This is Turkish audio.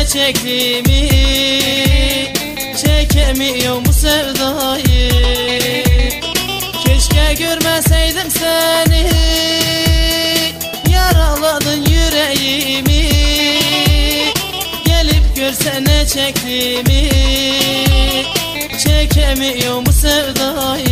görsene çektiğimi Çekemiyorum bu sevdayı? Keşke görmeseydim seni Yaraladın yüreğimi. Gelip görsene çektiğimi Çekemiyorum bu sevdayı?